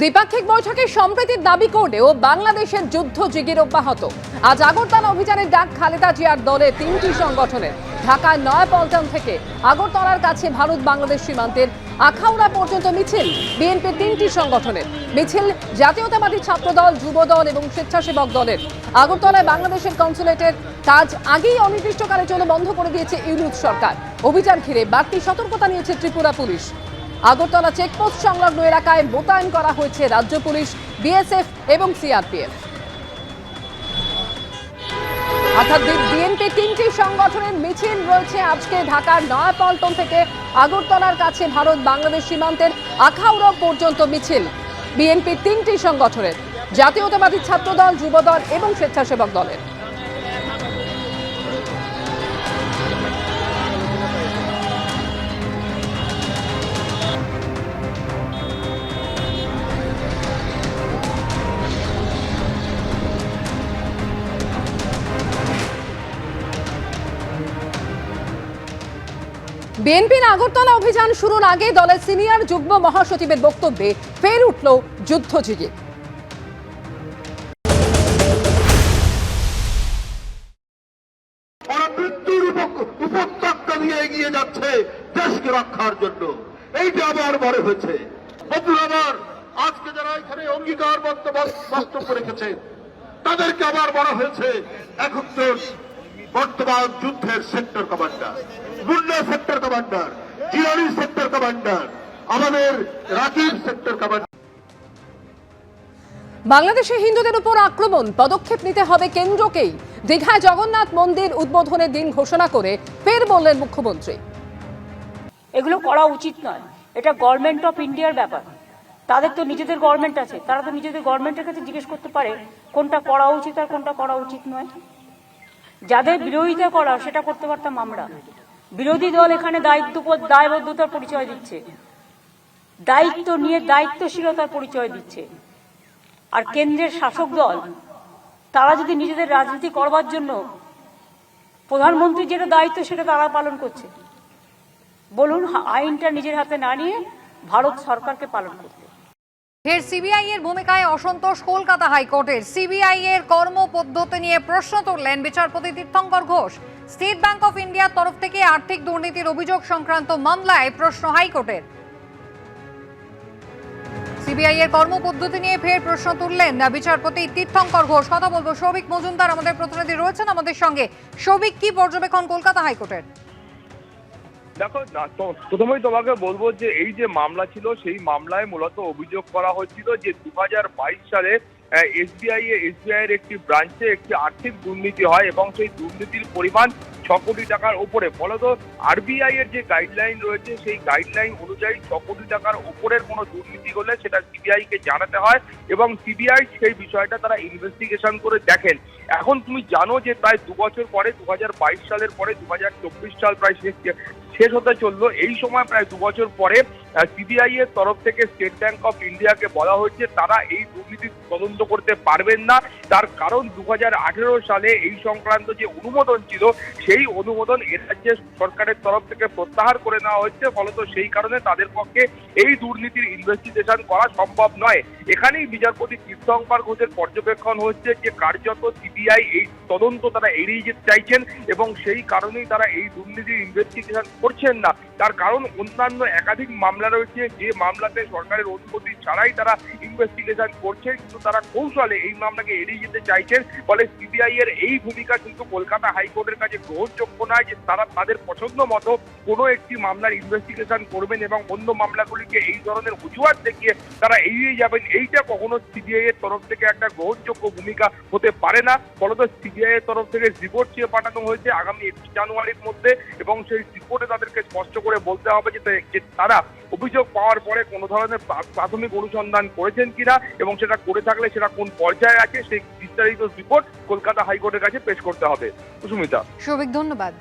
দ্বিপাক্ষিক বৈঠকে সম্প্রীতির দাবি করলেও বাংলাদেশের যুদ্ধ জিগির অব্যাহত। আজ আগরতলা অভিযানের ডাক খালেদা জিয়ার দলে তিনটি সংগঠনের, ঢাকার নয়াপল্টন থেকে আগরতলার কাছে ভারত বাংলাদেশ সীমান্তের আখাউড়া পর্যন্ত মিছিল, বিএনপির তিনটি সংগঠনের। মিছিল জাতীয়তাবাদী ছাত্রদল, যুবদল এবং স্বেচ্ছাসেবক দলের। আগরতলায় বাংলাদেশের কনসুলেটের কাজ আগেই অনির্দিষ্টকালের জন্য বন্ধ করে দিয়েছে ইউনুস সরকার। অভিযান ঘিরে বাড়তি সতর্কতা নিয়েছে ত্রিপুরা পুলিশ। আগরতলা চেকপোস্ট সংলগ্ন এলাকায় মোতায়েন করা হয়েছে রাজ্য পুলিশ, বিএসএফ এবং সিআরপিএফ। অর্থাৎ বিএনপি তিনটি সংগঠনের মিছিল রয়েছে আজকে ঢাকার নয়াপল্টন থেকে আগরতলার কাছে ভারত বাংলাদেশ সীমান্তের আখাউড়া পর্যন্ত মিছিল। বিএনপি তিনটি সংগঠনের জাতীয়তাবাদী ছাত্রদল, যুবদল এবং স্বেচ্ছাসেবক দলের। বিএনপির আগরতলা অভিযান শুরুর আগে দলের সিনিয়র যুগ্ম মহাসচিবের বক্তব্যে ফের উঠল যুদ্ধজিগি ওরা উপত্যকা এগিয়ে যাচ্ছে দেশকে রক্ষার জন্য। এইটা আবার মনে হয়েছে। বন্ধুরা আজকে যারা এখানে অঙ্গীকার বক্তব্য- বক্তব্য রেখেছে তাদেরকে আবার বলা হয়েছে এখন বর্তমান যুদ্ধের sector commander Munna commander Jirani sector commander আমাদের রাকিব সেক্টর কমান্ডার। বাংলাদেশে হিন্দুদের উপর আক্রমণ পদক্ষেপ নিতে হবে কেন্দ্রকেই। দীঘায় জগন্নাথ মন্দির উদ্বোধনের দিন ঘোষণা করে ফের বললেন মুখ্যমন্ত্রী। এগুলো করা উচিত নয়। এটা গভর্নমেন্ট অফ ইন্ডিয়ার ব্যাপার। তাদের তো নিজেদের গভর্নমেন্ট আছে। তারা তো নিজেদের গভর্নমেন্টের কাছে জিজ্ঞেস করতে পারে কোনটা করা উচিত আর কোনটা করা উচিত নয়। যাদের বিরোধিতা করা সেটা করতে পারতাম আমরা। বিরোধী দল এখানে দায়িত্ব দায়বদ্ধতার পরিচয় দিচ্ছে। দায়িত্ব নিয়ে দায়িত্বশীলতার পরিচয় দিচ্ছে। আর কেন্দ্রের শাসক দল, তারা যদি নিজেদের রাজনীতি করবার জন্য প্রধানমন্ত্রী যেটা দায়িত্ব সেটা তারা পালন করছে। বলুন, আইনটা নিজের হাতে না নিয়ে ভারত সরকারকে পালন করতে। ফের সিবিআই এর ভূমিকায় অসন্তোষ কলকাতা হাইকোর্টের। সিবিআই এর কর্মপদ্ধতি নিয়ে প্রশ্ন তুললেন বিচারপতি Tirthankar Ghosh. State bank of ইন্ডিয়ার তরফ থেকে আর্থিক দুর্নীতির অভিযোগ সংক্রান্ত মামলায় প্রশ্ন হাইকোর্টের। সিবিআই এর কর্মপদ্ধতি নিয়ে ফের প্রশ্ন তুললেন বিচারপতি তীর্থঙ্কর ঘোষ। কথা বলব সৌভিক মজুমদার, আমাদের প্রতিনিধি রয়েছেন আমাদের সঙ্গে। সৌভিক, কি পর্যবেক্ষণ কলকাতা হাইকোর্টের? দেখো প্রথমেই তোমাকে বলব যে এই যে মামলা ছিল, সেই মামলায় মূলত অভিযোগ করা হয়েছিল যে দু হাজার বাইশ সালে এসবিআই এসবিআই এর একটি ব্রাঞ্চে একটি আর্থিক দুর্নীতি হয় এবং সেই দুর্নীতির পরিমাণ ছ কোটি টাকার উপরে ফলত আরবিআই এর যে গাইডলাইন রয়েছে, সেই গাইডলাইন অনুযায়ী ছ কোটি টাকার উপরের কোনো দুর্নীতি হলে সেটা সিবিআই কে জানাতে হয় এবং সিবিআই সেই বিষয়টা তারা ইনভেস্টিগেশন করে দেখেন। এখন তুমি জানো যে প্রায় দু বছর পরে, দু হাজার বাইশ সালের পরে, দু হাজার চব্বিশ সাল প্রায় শেষ শেষ হতে চলল। এই সময় প্রায় দু বছর পরে সিবিআই এর তরফ থেকে স্টেট ব্যাংক অফ ইন্ডিয়াকে বলা হয়েছে, তারা এই দুর্নীতি তদন্ত করতে পারবেন না। তার কারণ দু হাজার আঠেরো সালে এই সংক্রান্ত যে অনুমোদন ছিল, সেই অনুমোদন এ সরকারের তরফ থেকে প্রত্যাহার করে নেওয়া হচ্ছে ফলত সেই কারণে তাদের পক্ষে এই দুর্নীতির ইনভেস্টিগেশন করা সম্ভব নয়। এখানেই বিচারপতি তীর্থঙ্কর ঘোষের পর্যবেক্ষণ হচ্ছে যে, কার্যত সিবিআই এই তদন্ত তারা এড়িয়ে যেতে চাইছেন এবং সেই কারণেই তারা এই দুর্নীতির ইনভেস্টিগেশন করছেন না। তার কারণ অন্যান্য একাধিক মামলা রয়েছে, যে মামলাতে সরকারের অনুমতি ছাড়াই তারা ইনভেস্টিগেশন করছে, কিন্তু তারা কৌশলে এই মামলাকে এড়িয়ে যেতে চাইছেন, ফলে সিবিআই এর এই ভূমিকা কিন্তু কলকাতা হাইকোর্টের কাছে গ্রহণযোগ্য নয় যে তারা তাদের পছন্দ মতো কোনো একটি মামলার ইনভেস্টিগেশন করবেন এবং অন্য মামলাগুলিকে এই ধরনের অজুহাত দেখিয়ে তারা এড়িয়ে যাবেন। এইটা কখনো সিবিআই এর তরফ থেকে একটা গ্রহণযোগ্য ভূমিকা হতে পারে না। ফলত সিবিআই এর তরফ থেকে রিপোর্ট চেয়ে পাঠানো হয়েছে আগামী একটি জানুয়ারির মধ্যে এবং সেই রিপোর্টে তাদেরকে স্পষ্ট করে বলতে হবে যে তারা অভিযোগ পাওয়ার পরে কোনো ধরনের প্রাথমিক অনুসন্ধান করেছেন কিনা এবং সেটা করে থাকলে সেটা কোন পর্যায়ে আছে, সেই বিস্তারিত রিপোর্ট কলকাতা হাইকোর্টের কাছে পেশ করতে হবে। সুমিতা সৌভিক, ধন্যবাদ।